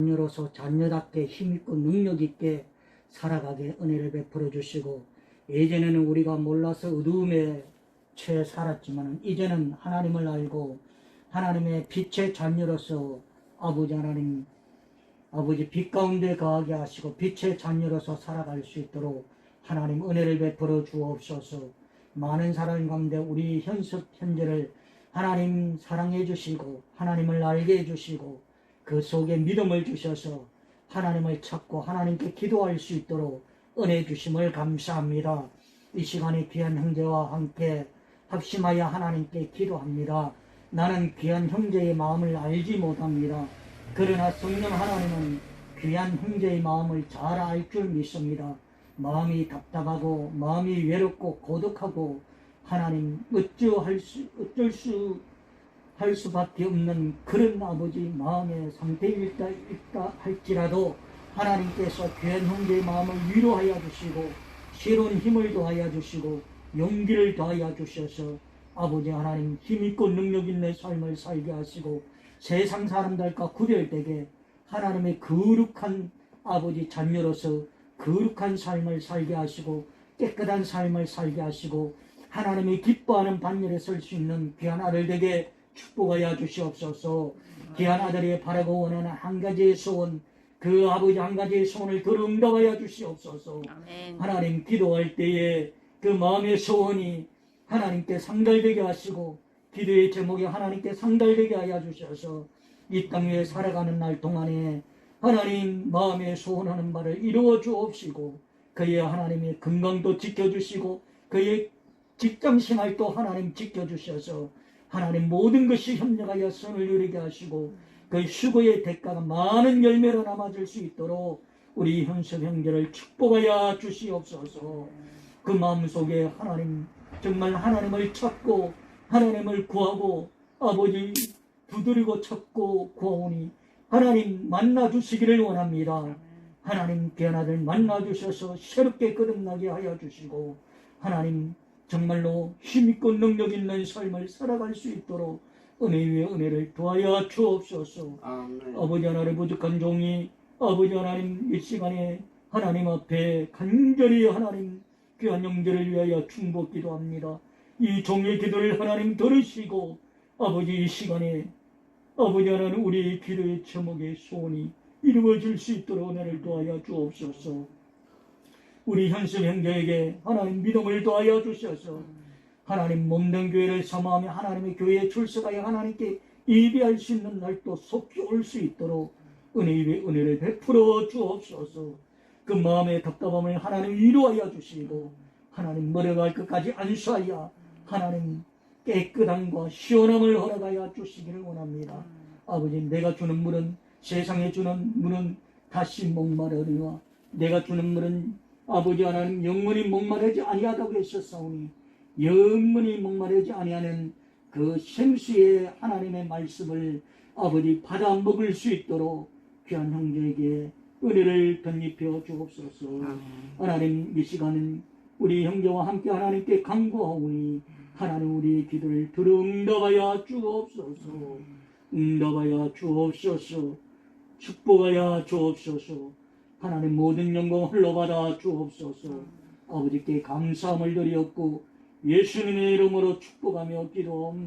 자녀로서 자녀답게 힘있고 능력있게 살아가게 은혜를 베풀어 주시고 예전에는 우리가 몰라서 어두움에 채 살았지만 이제는 하나님을 알고 하나님의 빛의 자녀로서 아버지 하나님 아버지 빛 가운데 거하게 하시고 빛의 자녀로서 살아갈 수 있도록 하나님 은혜를 베풀어 주옵소서. 많은 사람 가운데 우리 현석 현재를 하나님 사랑해 주시고 하나님을 알게 해 주시고 그 속에 믿음을 주셔서 하나님을 찾고 하나님께 기도할 수 있도록 은혜 주심을 감사합니다. 이 시간에 귀한 형제와 함께 합심하여 하나님께 기도합니다. 나는 귀한 형제의 마음을 알지 못합니다. 그러나 성령 하나님은 귀한 형제의 마음을 잘 알 줄 믿습니다. 마음이 답답하고 마음이 외롭고 고독하고 하나님 어찌할 수 어쩔 수 할 수밖에 없는 그런 아버지 마음의 상태일 다 있다 할지라도 하나님께서 귀한 형제의 마음을 위로하여 주시고 새로운 힘을 더하여 주시고 용기를 더하여 주셔서 아버지 하나님 힘있고 능력 있는 삶을 살게 하시고 세상 사람들과 구별되게 하나님의 거룩한 아버지 자녀로서 거룩한 삶을 살게 하시고 깨끗한 삶을 살게 하시고 하나님이 기뻐하는 반열에 설 수 있는 귀한 아들 되게 축복하여 주시옵소서 귀한 아들이 바라고 원하는 한 가지의 소원 그 아버지 한 가지의 소원을 응답하여 주시옵소서 아멘. 하나님 기도할 때에 그 마음의 소원이 하나님께 상달되게 하시고 기도의 제목이 하나님께 상달되게 하여 주셔서 이 땅 위에 살아가는 날 동안에 하나님 마음에 소원하는 바를 이루어 주옵시고 그의 하나님의 건강도 지켜주시고 그의 직장 생활도 하나님 지켜주셔서 하나님 모든 것이 협력하여 선을 이루게 하시고 그 수고의 대가가 많은 열매로 남아질 수 있도록 우리 현석 형제를 축복하여 주시옵소서 그 마음속에 하나님 정말 하나님을 찾고 하나님을 구하고 아버지 두드리고 찾고 구하오니 하나님 만나 주시기를 원합니다. 하나님 아들 만나 주셔서 새롭게 거듭나게 하여 주시고 하나님 정말로 힘있고 능력 있는 삶을 살아갈 수 있도록 은혜 위에 은혜를 더하여 주옵소서. 아멘. 아버지 하나님 부족한 종이 아버지 하나님 이 시간에 하나님 앞에 간절히 하나님 귀한 영들을 위하여 충복 기도합니다. 이 종의 기도를 하나님 들으시고 아버지 이 시간에 아버지 하나님 우리 기도의 제목의 소원이 이루어질 수 있도록 은혜를 도하여 주옵소서. 우리 현실 형제에게 하나님 믿음을 도하여 주셔서 하나님 몸된 교회를 사모하며 하나님의 교회에 출석하여 하나님께 예배할 수 있는 날도 속히 올 수 있도록 은혜 위에 은혜를 베풀어 주옵소서. 그 마음의 답답함을 하나님 위로하여 주시고 하나님 머려갈 것까지 안수하여 하나님 깨끗함과 시원함을 허락하여 주시기를 원합니다. 아버지 내가 주는 물은 세상에 주는 물은 다시 목마르리와 내가 주는 물은 아버지 하나님 영원히 목마르지 아니하다고 했었사오니 영원히 목마르지 아니하는 그 생수의 하나님의 말씀을 아버지 받아 먹을 수 있도록 귀한 형제에게 은혜를 덧입혀 주옵소서. 하나님 이 시간은 우리 형제와 함께 하나님께 간구하오니 하나님 우리의 기도를 들어 응답하여 주옵소서. 응답하여 주옵소서. 축복하여 주옵소서. 하나님 모든 영광 흘러받아 주옵소서. 아버지께 감사함을 드리었고 예수님의 이름으로 축복하며 기도합니다.